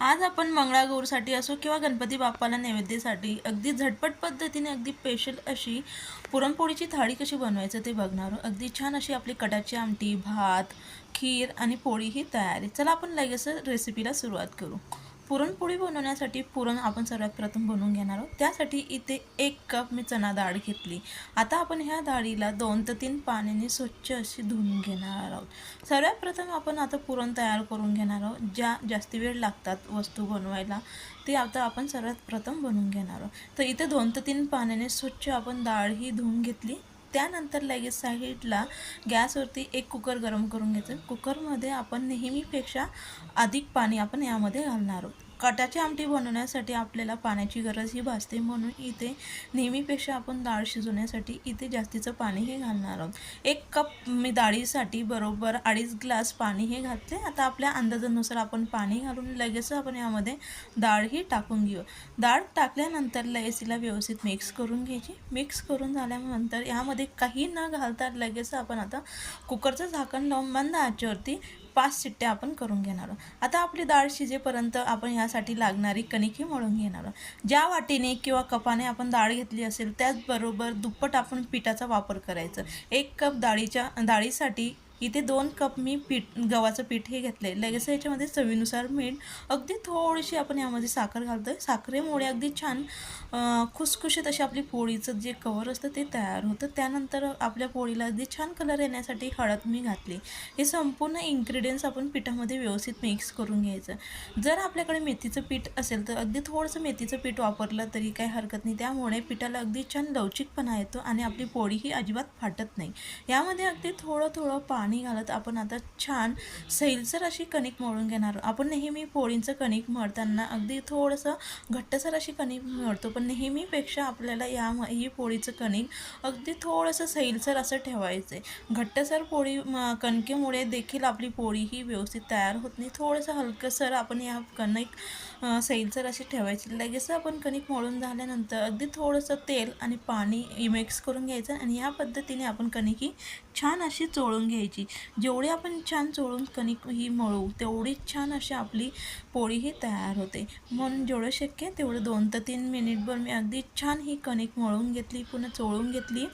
आज आपण मंगळागौरसाठी असो किंवा गणपती बाप्पाला नैवेद्यासाठी अगदी झटपट पद्धतीने अगदी स्पेशल अशी पुरणपोळीची थाळी कशी बनवायचं ते बघणार अगदी छान अशी आपली कटाची आमटी भात खीर आणि पोळी ही तयार. आहे चला आपण लगेच रेसिपीला सुरुवात करू. पुरणपोळी बनवण्यासाठी पुरण आपण सर्वात प्रथम बनवून घेणार आहोत. त्यासाठी इथे एक कप मी चणा डाळ घेतली. आता आपण ह्या डाळीला दोन ते तीन पाण्याने स्वच्छ अशी धुवून घेणार आहोत. सर्वात प्रथम आपण आता पुरण तयार करून घेणार आहोत. ज्या जास्ती वेळ लागतात वस्तू बनवायला ते आता आपण सर्वात प्रथम बनवून घेणार आहोत. तर इथे दोन ते तीन पाण्याने स्वच्छ आपण डाळ ही धुवून घेतली. त्यानंतर लगेच साईडला गॅसवरती एक कुकर गरम करून घ्यायचं. कुकरमध्ये आपण नेहमीपेक्षा अधिक पाणी आपण यामध्ये घालणार आहोत. कटाची आमटी बनवण्यासाठी आपल्याला पाण्याची गरज ही भासते. म्हणून इथे नेहमीपेक्षा आपण डाळ शिजवण्यासाठी इथे जास्तीचं पाणी हे घालणार आहोत. एक कप मी डाळीसाठी बरोबर अडीच ग्लास पाणी हे घातले. आता आपल्या अंदाजानुसार आपण पाणी घालून लगेच आपण यामध्ये डाळ ही टाकून घेऊ. डाळ टाकल्यानंतर लगेच तिला व्यवस्थित मिक्स करून घ्यायची. मिक्स करून झाल्यानंतर यामध्ये काही न घालता लगेच आपण आता कुकरचं झाकण लावून मंद आचेवरती पाच शिट्ट्या आपण करून घेणार आहोत. आता आपली डाळ शिजेपर्यंत आपण यासाठी लागणारी कणिक ही मळून घेणार आहोत. ज्या वाटीने किंवा कपाने आपण डाळ घेतली असेल त्याचबरोबर दुप्पट आपण पिठाचा वापर करायचा. एक कप डाळीच्या डाळीसाठी इथे दोन कप मी पीठ गव्हाचं पीठ हे घेतलं आहे लगेच याच्यामध्ये चवीनुसार मीठ अगदी थोडीशी आपण यामध्ये साखर घालतो आहे साखरेमुळे अगदी छान खुसखुशीत अशी आपली पोळीचं जे कवर असतं ते तयार होतं. त्यानंतर आपल्या पोळीला अगदी छान कलर येण्यासाठी हळद मी घातली. हे संपूर्ण इन्ग्रेडियंट्स आपण पिठामध्ये व्यवस्थित मिक्स करून घ्यायचं. जर आपल्याकडे मेथीचं पीठ असेल तर अगदी थोडंसं मेथीचं पीठ वापरलं तरी काही हरकत नाही. त्यामुळे पिठाला अगदी छान लवचिकपणा येतो आणि आपली पोळी ही अजिबात फाटत नाही. यामध्ये अगदी थोडं थोडं पाणी पाणी घालत आपण आता छान सैलसर अशी कणिक मळून घेणार आहोत. आपण नेहमी पोळींचं कणिक मळताना अगदी थोडंसं घट्टसर अशी कणिक मळतो पण नेहमीपेक्षा आपल्याला या ही पोळीचं कणिक अगदी थोडंसं सैलसर असं ठेवायचं आहे घट्टसर पोळी कणकेमुळे देखील आपली पोळी ही व्यवस्थित तयार होत नाही थोडंसं हलकंसर आपण या कणिक सैलसर अशी ठेवायची. लगेच आपण कणिक मळून झाल्यानंतर अगदी थोडंसं तेल आणि पाणी मिक्स करून घ्यायचं आणि या पद्धतीने आपण कणिक ही छान अशी चोळून घ्यायची. जेवढी आपण छान चोळून कणिक ही मळू तेवढी छान अशी आपली पोळी ही तयार होते. म्हणून जेवढं शक्य तेवढं दोन ते तीन मिनिटभर मी अगदी छान ही कणिक मळून घेतली पुन्हा चोळून घेतली.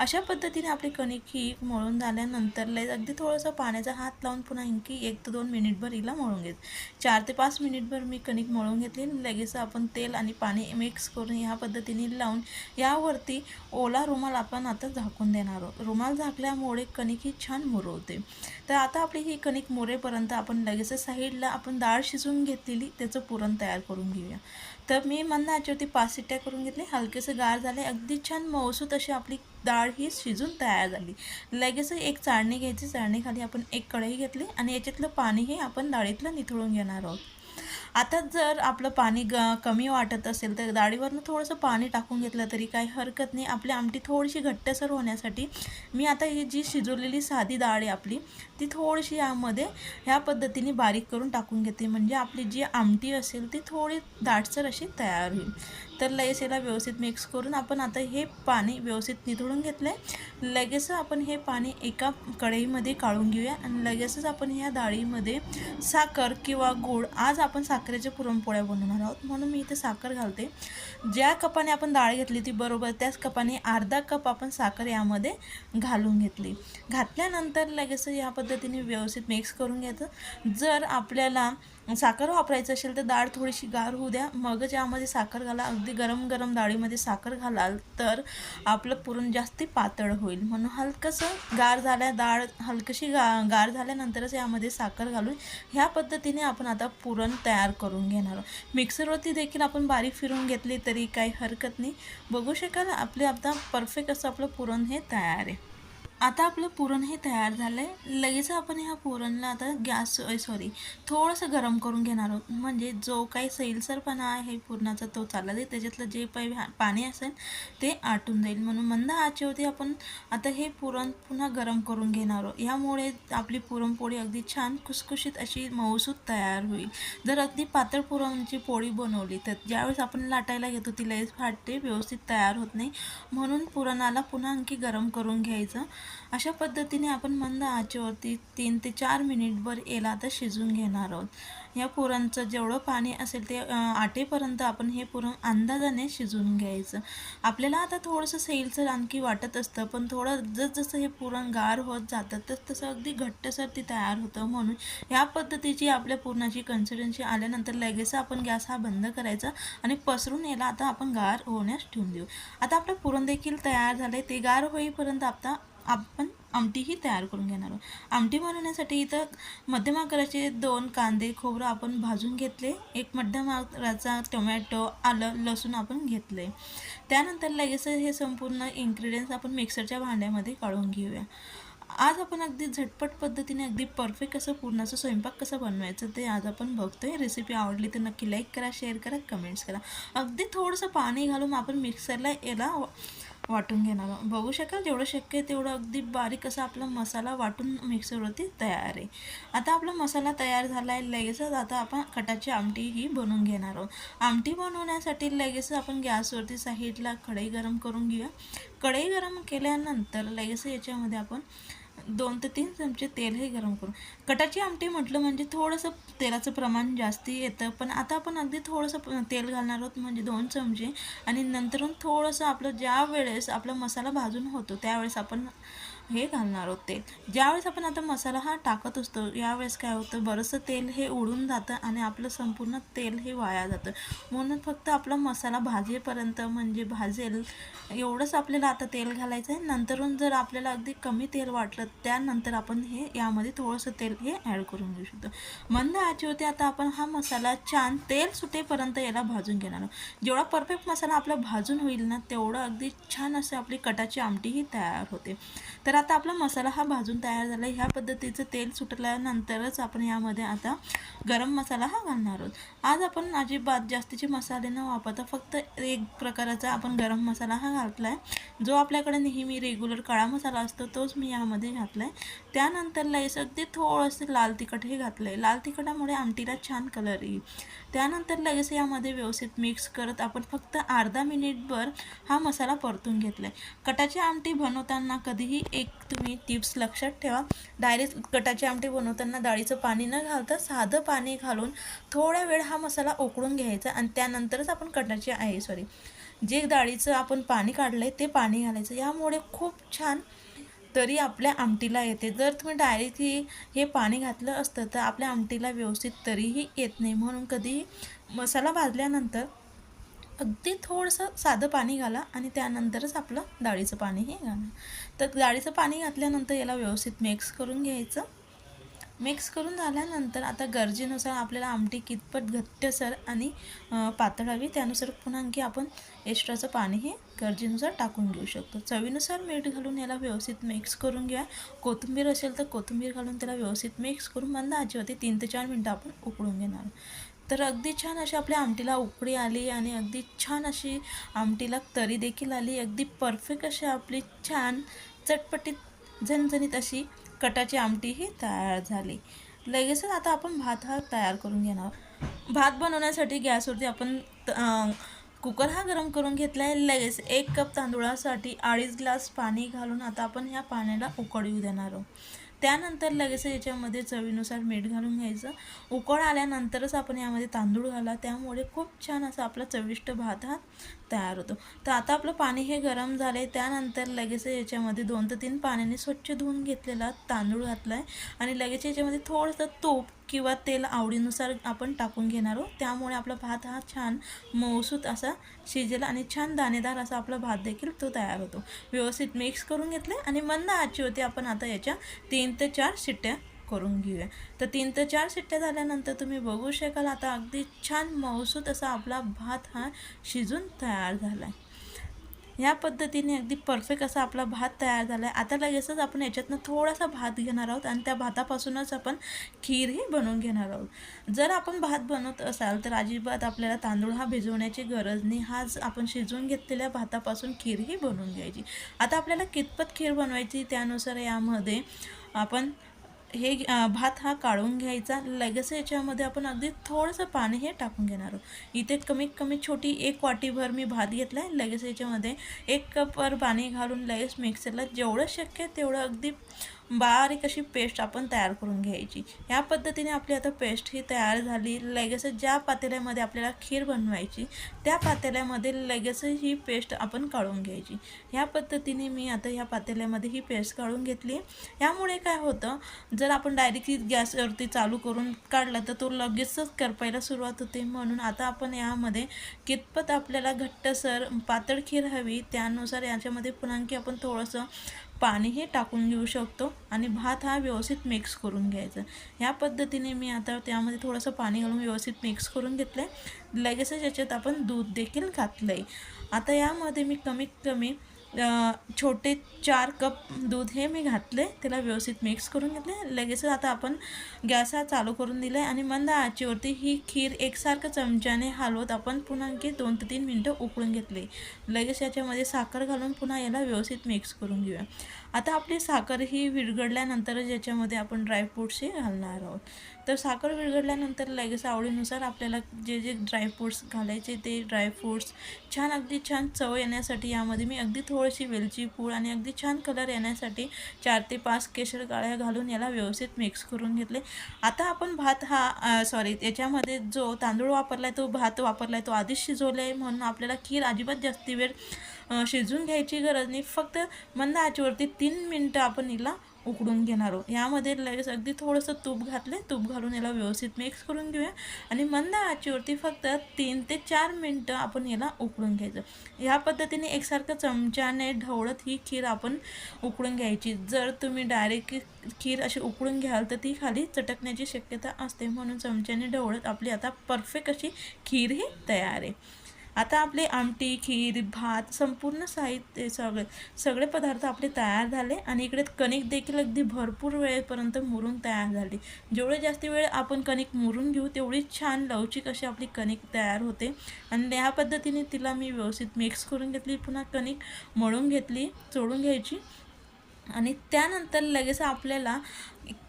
अशा पद्धतीने आपली कणिक ही मळून झाल्यानंतर लय अगदी थोडंसं पाण्याचा हात लावून पुन्हा आणखी एक ते दोन मिनिटभर हिला मळून घेत. चार ते पाच मिनिटभर मी कणिक मळून घेतली लगेच आपण तेल आणि पाणी मिक्स करून ह्या पद्धतीने लावून यावरती ओला रुमाल आपण आता झाकून देणार आहोत. रुमाल झाकल्यामुळे कणिक ही छान मुरवते. तर आता आपली ही कणिक मुरेपर्यंत आपण लगेच साईडला आपण डाळ शिजवून घेतलेली त्याचं पुरण तयार करून घेऊया. तर मी म्हणणं याच्यावरती पाच सिट्ट्या करून घेतले हलकेसे गार झाले. अगदी छान मौसूत अशी आपली डाळ ही शिजून तयार झाली. लगेच एक चाळणी घ्यायची. चाळणीखाली आपण एक कढई घेतली आणि याच्यातलं पाणी हे आपण डाळीतलं निथळून घेणार आहोत. आता जर आपलं पाणी ग कमी वाटत असेल तर डाळीवरनं थोडंसं पाणी टाकून घेतलं तरी काही हरकत नाही. आपली आमटी थोडीशी घट्टसर होण्यासाठी मी आता ही जी शिजवलेली साधी डाळ आहे आपली ती थोडीशी यामध्ये ह्या पद्धतीने बारीक करून टाकून घेते. म्हणजे आपली जी आमटी असेल ती थोडी दाटसर अशी तयार होईल. तर लगेच याला व्यवस्थित मिक्स करून आपण आता हे पाणी व्यवस्थित निथळून घेतलं आहे लगेच आपण हे पाणी एका कढईमध्ये काढून घेऊया आणि लगेचच आपण ह्या डाळीमध्ये साखर किंवा गूळ आज आपण साखरेच्या पुरणपोळ्या बनवणार आहोत. म्हणून मी इथे साखर घालते. ज्या कपाने आपण डाळ घेतली ती बरोबर त्याच कपाने अर्धा कप आपण साखर यामध्ये घालून घेतली. घातल्यानंतर लगेच या पद्धतीने व्यवस्थित मिक्स करून घ्यायचं. जर आपल्याला साखर वापरायचं असेल तर डाळ थोडीशी गार होऊ द्या. मगच यामध्ये साखर घाला. अगदी गरम गरम डाळीमध्ये साखर घालाल तर आपलं पुरण जास्ती पातळ होईल. म्हणून हलकंसं गार झाल्या डाळ हलकशी गा गार झाल्यानंतरच यामध्ये साखर घालून ह्या पद्धतीने आपण आता पुरण तयार करून घेणार आहोत. मिक्सरवरती देखील आपण बारीक फिरून घेतली तरी काही हरकत नाही. बघू शकाल आपले आता परफेक्ट असं आपलं पुरण हे तयार आहे. आता आपलं पुरण हे तयार झालं आहे लगेच आपण ह्या पुरणला आता गॅस सॉरी थोडंसं गरम करून घेणार आहोत. म्हणजे जो काही सैलसरपणा आहे पुरणाचा तो चालला जाईल. त्याच्यातलं जे पै पाणी असेल ते आटून जाईल. म्हणून मंद आचेवरती आपण आता हे पुरण पुन्हा गरम करून घेणार आहोत. यामुळे आपली पुरणपोळी अगदी छान खुसखुशीत अशी मऊसूत तयार होईल. जर अगदी पातळ पुरणची पोळी बनवली तर ज्यावेळेस आपण लाटायला घेतो ती लगेच फाटते व्यवस्थित तयार होत नाही. म्हणून पुरणाला पुन्हा आणखी गरम करून घ्यायचं. अशा पद्धतीने आपण मंद आचेवरती तीन ते चार मिनिटभर याला आता शिजून घेणार आहोत. या पुरणचं जेवढं पाणी असेल ते आटेपर्यंत आपण हे पुरण अंदाजाने शिजून घ्यायचं. आपल्याला आता थोडंसं सैलसर आणखी वाटत असतं पण थोडं जसजसं हे पुरण गार होत जातं तस तसं अगदी घट्टसर ती तयार होतं. म्हणून या पद्धतीची आपल्या पुरणाची कन्सिस्टन्सी आल्यानंतर लगेच आपण गॅस हा बंद करायचा आणि पसरून याला आता आपण गार होण्यास ठेवून देऊ. आता आपलं पुरण देखील तयार झालं ते गार होईपर्यंत आता आपण आमटीही तयार करून घेणार आहोत. आमटी बनवण्यासाठी इथं मध्यम आकाराचे दोन कांदे खोबरं आपण भाजून घेतले. एक मध्यम आकाराचा टोमॅटो आलं लसूण आपण घेतले. त्यानंतर लगेच हे संपूर्ण इन्ग्रेडियंट्स आपण मिक्सरच्या भांड्यामध्ये काढून घेऊया. आज आपण अगदी झटपट पद्धतीने अगदी परफेक्ट असं पूर्णाचा स्वयंपाक कसं बनवायचं ते आज आपण बघतोय. रेसिपी आवडली तर नक्की लाईक करा शेअर करा कमेंट्स करा. अगदी थोडंसं पाणी घालून आपण मिक्सरला याला वाटून घेणार. बघू शकाल जेवढं शक्य आहे तेवढं अगदी बारीक असा आपला मसाला वाटून मिक्सरवरती तयार आहे. आता आपला मसाला तयार झाला आहे लगेचच आता आपण खटाची आमटी ही बनवून घेणार आहोत. आमटी बनवण्यासाठी लगेच आपण गॅसवरती साईडला कढई गरम करून घेऊया. कढई गरम केल्यानंतर लगेच याच्यामध्ये आपण दोन ते तीन चमचे तेल हे गरम करून. कटाची आमटी म्हटलं म्हणजे थोडंसं तेलाचं प्रमाण जास्ती येतं पण आता आपण अगदी थोडंसं तेल घालणार आहोत म्हणजे दोन चमचे. आणि नंतरून थोडंसं आपलं ज्या वेळेस आपला मसाला भाजून होतो त्यावेळेस आपण हे घालणार आहोत तेल ज्यावेळेस आपण आता मसाला हा टाकत असतो यावेळेस काय होतं बरंचसं तेल हे उडून जातं आणि आपलं संपूर्ण तेल हे वाया जातं. म्हणून फक्त आपला मसाला भाजेपर्यंत म्हणजे भाजेल एवढंच आपल्याला आता तेल घालायचं आहे नंतरून जर आपल्याला अगदी कमी तेल वाटलं त्यानंतर आपण हे यामध्ये थोडंसं तेल हे ॲड करून घेऊ शकतो. मंद आचेवरती आता आपण हा मसाला छान तेल सुटेपर्यंत याला भाजून घेणार आहोत. जेवढा परफेक्ट मसाला आपला भाजून होईल ना तेवढं अगदी छान असं आपली कटाची आमटीही तयार होते. तर आता आपला मसाला हा भाजून तयार झाला. ह्या पद्धतीचं तेल सुटल्यानंतरच आपण यामध्ये आता गरम मसाला हा घालणार आहोत. आज आपण अजिबात जास्तीचे मसाले न वापरता फक्त एक प्रकाराचा आपण गरम मसाला हा घातला आहे जो आपल्याकडे नेहमी रेग्युलर काळा मसाला असतो तोच मी यामध्ये घातला आहे त्यानंतर लगेच अगदी थोडंसं लाल तिखट हे घातलं आहे लाल तिखटामुळे आमटीला छान कलर येईल. त्यानंतर लगेच यामध्ये व्यवस्थित मिक्स करत आपण फक्त अर्धा मिनिटभर हा मसाला परतून घेतला आहे कटाची आमटी बनवताना कधीही एक तुम्ही टिप्स लक्षात ठेवा. डायरेक्ट कटाची आमटी बनवताना डाळीचं पाणी न घालता साधं पाणी घालून थोड्या वेळ हा मसाला उकळून घ्यायचा आणि त्यानंतरच आपण कटाची आहे सॉरी जे डाळीचं आपण पाणी काढलं आहे ते पाणी घालायचं. यामुळे खूप छान तरी आपल्या आमटीला येते. जर तुम्ही डायरेक्ट ही हे पाणी घातलं असतं तर आपल्या आमटीला व्यवस्थित तरीही येत नाही. म्हणून कधीही मसाला भाजल्यानंतर अगदी थोडंसं साधं पाणी घाला आणि त्यानंतरच आपलं डाळीचं पाणी हे घाला. तर डाळीचं पाणी घातल्यानंतर याला व्यवस्थित मिक्स करून घ्यायचं. मिक्स करून झाल्यानंतर आता गरजेनुसार आपल्याला आमटी कितपत घट्टसर आणि पातळावी पातळ हवी त्यानुसार पुन्हा आणखी आपण एक्स्ट्राचं पाणी हे गरजेनुसार टाकून घेऊ शकतो. चवीनुसार मीठ घालून याला व्यवस्थित मिक्स करून घ्या. कोथिंबीर असेल तर कोथिंबीर घालून त्याला व्यवस्थित मिक्स करून मंद आजीवरती तीन ते चार मिनटं आपण उकळून घेणार. तर अगदी छान अशी आपल्या आमटीला उकळी आली आणि अगदी छान अशी आमटीला तरी देखील आली. अगदी परफेक्ट अशी आपली छान चटपटीत झणझणीत अशी कटाची आमटी ही तयार झाली. लगेचच आता आपण भात हा तयार करून घेणार. भात बनवण्यासाठी गॅसवरती आपण त- कुकर हा गरम करून घेतला आहे. लगेच एक कप तांदूळासाठी अडीच ग्लास पाणी घालून आता आपण ह्या पाण्याला उकळ येऊ देणार आहोत. त्यानंतर लगेच याच्यामध्ये चवीनुसार मीठ घालून घ्यायचं. उकळ आल्यानंतरच आपण यामध्ये तांदूळ घाला. त्यामुळे खूप छान असा आपला चविष्ट भात हा तयार होतो. तर आता आपलं पाणी हे गरम झाले त्यानंतर लगेच याच्यामध्ये दोन ते तीन पाण्याने स्वच्छ धुवून घेतलेला तांदूळ घातला आहे आणि लगेच याच्यामध्ये थोडंसं तूप किंवा तेल आवडीनुसार आपण टाकून घेणार आहोत. त्यामुळे आपला भात हा छान मऊसूत असा शिजेल आणि छान दाणेदार असा आपला भात देखील तो तयार होतो. व्यवस्थित मिक्स करून घेतले आणि मंद आची होती आपण आता याच्या तीन तीन ते चार शिट्ट्या करून घेऊया. तर तीन ते चार शिट्ट्या झाल्यानंतर तुम्ही बघू शकाल आता अगदी छान मऊसूत असा आपला भात हा शिजून तयार झाला आहे या पद्धतीने अगदी परफेक्ट असा आपला भात तयार झाला आहे आता लगेचच आपण याच्यातनं थोडासा भात घेणार आहोत आणि त्या भातापासूनच आपण खीरही बनवून घेणार आहोत. जर आपण भात बनवत असाल तर अजिबात आपल्याला तांदूळ हा भिजवण्याची गरज नाही. हाच आपण शिजवून घेतलेल्या भातापासून खीरही बनवून घ्यायची. आता आपल्याला कितपत खीर बनवायची त्यानुसार यामध्ये आपण हे भात हा काढून घ्यायचा. लगेच याच्यामध्ये आपण अगदी थोडंसं पाणी हे टाकून घेणार आहोत. इथे कमीत कमी छोटी एक वाटीभर मी भात घेतला आहे लगेच याच्यामध्ये एक कपवर पाणी घालून लगेच मिक्सरला जेवढं शक्य आहे तेवढं अगदी बारीक अशी पेस्ट आपण तयार करून घ्यायची. ह्या पद्धतीने आपली आता पेस्ट ही तयार झाली. लगेच ज्या पातेल्यामध्ये आपल्याला खीर बनवायची त्या पातेल्यामध्ये लगेच ही पेस्ट आपण काढून घ्यायची. ह्या पद्धतीने मी आता ह्या पातेल्यामध्ये ही पेस्ट काढून घेतली. यामुळे काय होतं जर आपण डायरेक्टली गॅसवरती चालू करून काढला तर तो लगेचच करपायला सुरुवात होते. म्हणून आता आपण यामध्ये कितपत आपल्याला घट्टसर पातळ खीर हवी त्यानुसार याच्यामध्ये पुन्हा आणखी आपण थोडंसं पाणीही टाकून घेऊ शकतो आणि भात हा व्यवस्थित मिक्स करून घ्यायचा. ह्या पद्धतीने मी आता त्यामध्ये थोडंसं पाणी घालून व्यवस्थित मिक्स करून घेतलं आहे लगेचच याच्यात आपण दूध देखील घातलं आहे आता यामध्ये मी कमीत कमी छोटे चार कप दूध हे मी घातले. त्याला व्यवस्थित मिक्स करून घेतले. लगेच आता आपण गॅस हा चालू करून दिला आहे आणि मंद आचेवरती ही खीर एकसारखं चमच्याने हलवत आपण पुन्हा आणखी दोन ते तीन मिनटं उकळून घेतले. लगेच याच्यामध्ये साखर घालून पुन्हा याला व्यवस्थित मिक्स करून घेऊया. आता आपली साखर ही विरघडल्यानंतरच याच्यामध्ये आपण ड्रायफ्रूट्स हे घालणार आहोत. तर साखर विरघडल्यानंतर लगेच आवडीनुसार आपल्याला जे जे ड्रायफ्रूट्स घालायचे ते ड्रायफ्रूट्स छान अगदी छान चव येण्यासाठी यामध्ये मी अगदी थोडं थोडीशी वेलची पूड आणि अगदी छान कलर येण्यासाठी चार ते पाच केशर गाळ्या घालून याला व्यवस्थित मिक्स करून घेतले. आता आपण भात हा सॉरी याच्यामध्ये जो तांदूळ वापरला आहे तो भात वापरला आहे तो आधीच शिजवला आहे म्हणून आपल्याला खीर अजिबात जास्ती वेळ शिजून शिजवून घ्यायची गरज नाही. फक्त मंद आचेवरती तीन मिनटं आपण हिला उकडून घेणार आहोत. यामध्ये लगेच अगदी थोडंसं तूप घातले. तूप घालून याला व्यवस्थित मिक्स करून घेऊया. आणि मंद आचेवरती फक्त तीन ते चार मिनटं आपण याला उकडून घ्यायचं. ह्या पद्धतीने एकसारखं चमच्याने ढवळत ही खीर आपण उकडून घ्यायची. जर तुम्ही डायरेक्ट खीर अशी उकडून घ्याल तर ती खाली चटकण्याची शक्यता असते. म्हणून चमच्याने ढवळत आपली आता परफेक्ट अशी खीर ही तयार आहे. आता आपले आमटी खीर भात संपूर्ण साहित्य सगळे सगळे पदार्थ आपले तयार झाले आणि इकडे कणिक देखील अगदी भरपूर वेळेपर्यंत मुरून तयार झाली. जेवढे जास्त वेळ आपण कणिक मुरून घेऊ तेवढी छान लवचिक अशी आपली कणिक तयार होते. आणि ह्या पद्धतीने तिला मी व्यवस्थित मिक्स करून घेतली पुन्हा कणिक मळून घेतली चोळून घ्यायची. आणि त्यानंतर लगेच आपल्याला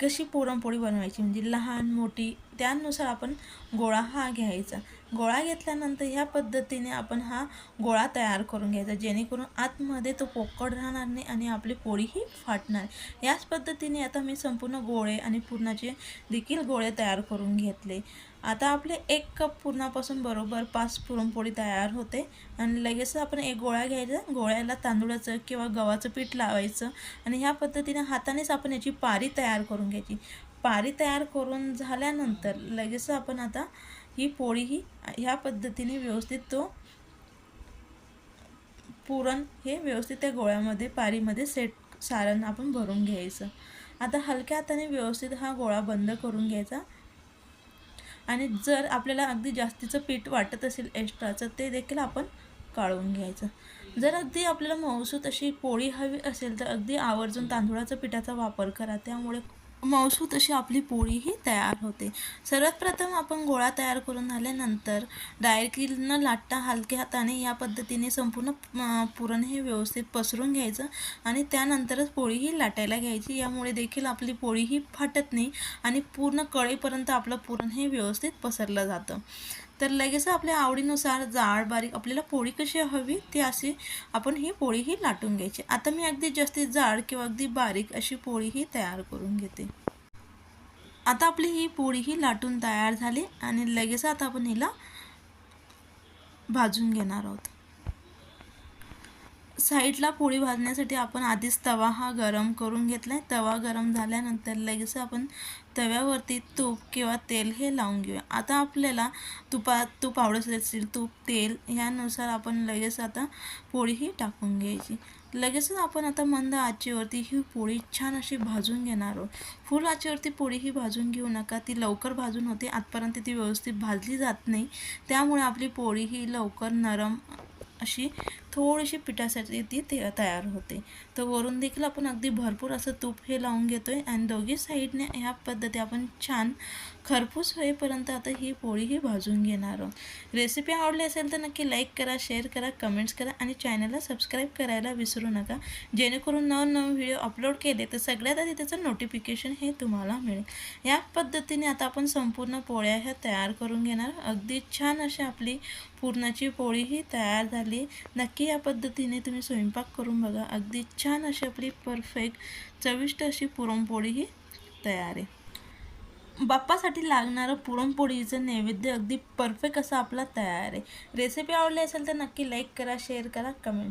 कशी पुरणपोळी बनवायची? म्हणजे लहान मोठी त्यानुसार आपण गोळा हा घ्यायचा. गोळा घेतल्यानंतर ह्या पद्धतीने आपण हा गोळा तयार करून घ्यायचा. जेणेकरून आतमध्ये तो पोकळ राहणार नाही आणि आपली पोळीही फाटणार. याच पद्धतीने आता मी संपूर्ण गोळे आणि पुरणाचे देखील गोळे तयार करून घेतले. आता आपले एक कप पुरणापासून बरोबर पाच पुरणपोळी तयार होते. आणि लगेच आपण एक गोळा घ्यायचा. गोळ्याला तांदूळाचं किंवा गव्हाचं पीठ लावायचं. आणि ह्या पद्धतीने हातानेच आपण याची पारी तयार करून घ्यायची. पारी तयार करून झाल्यानंतर लगेच आपण आता ही पोळी ही ह्या पद्धतीने व्यवस्थित तो पुरण हे व्यवस्थित त्या गोळ्यामध्ये पारीमध्ये सेट सारण आपण भरून घ्यायचं. आता हलक्या हाताने व्यवस्थित हा गोळा बंद करून घ्यायचा. आणि जर आपल्याला अगदी जास्तीचं पीठ वाटत असेल एक्स्ट्राचं ते देखील आपण काढून घ्यायचं. जर अगदी आपल्याला मऊसूत अशी पोळी हवी असेल तर अगदी आवर्जून तांदूळाचा पिठाचा वापर करा. त्यामुळे मऊसूत अशी आपली पोळीही तयार होते. सर्वात प्रथम आपण गोळा तयार करून झाल्यानंतर डायरेक्टली लाटता हलक्या हाताने या पद्धतीने संपूर्ण पुरण हे व्यवस्थित पसरून घ्यायचं आणि त्यानंतरच पोळीही लाटायला घ्यायची. यामुळे देखील आपली पोळीही फाटत नाही आणि पूर्ण कळेपर्यंत आपलं पुरण हे व्यवस्थित पसरलं जातं. तर लगेच आपल्या आवडीनुसार जाड बारीक आपल्याला पोळी कशी हवी ती अशी आपण ही पोळीही लाटून घ्यायची. आता मी अगदी जास्तीत जाड किंवा अगदी बारीक अशी पोळीही तयार करून घेते. आता आपली ही पोळीही लाटून तयार झाली आणि लगेच आता आपण हिला भाजून घेणार आहोत. साईडला पोळी भाजण्यासाठी आपण आधीच तवा हा गरम करून घेतला आहे तवा गरम झाल्यानंतर लगेच आपण तव्यावरती तूप किंवा तेल हे लावून घेऊया. आता आपल्याला तुपा तूप आवडत असेल तूप तेल ह्यानुसार आपण लगेच आता पोळीही टाकून घ्यायची. लगेचच आपण आता मंद आचेवरती ही पोळी छान अशी भाजून घेणार आहोत. फुल आचेवरती पोळी ही भाजून घेऊ नका. ती लवकर भाजून होते. आतपर्यंत ती व्यवस्थित भाजली जात नाही. त्यामुळे आपली पोळी ही लवकर नरम अशी थोडीशी पिठासाठी ती ते तयार होते. तर वरून देखील आपण अगदी भरपूर असं तूप हे लावून घेतो आहे आणि दोघी साईडने ह्या पद्धती आपण छान खरपूस होईपर्यंत आता ही पोळी ही भाजून घेणार आहोत. रेसिपी आवडली असेल तर नक्की लाईक करा शेअर करा कमेंट्स करा आणि चॅनलला सबस्क्राईब करायला विसरू नका. जेणेकरून नवनवीन व्हिडिओ अपलोड केले तर सगळ्यात आधी त्याचं नोटिफिकेशन हे तुम्हाला मिळेल. या पद्धतीने आता आपण संपूर्ण पोळ्या ह्या तयार करून घेणार अगदी छान अशी आपली पुरणाची पोळी ही तयार झाली. नक्की नक्की या पद्धतीने तुम्ही स्वयंपाक करून बघा. अगदी छान अशी आपली परफेक्ट चविष्ट अशी पुरणपोळी ही तयार आहे. बाप्पासाठी लागणारं पुरणपोळीचं नैवेद्य अगदी परफेक्ट असं आपला तयार आहे. रेसिपी आवडली असेल तर नक्की लाईक करा शेअर करा कमेंट्स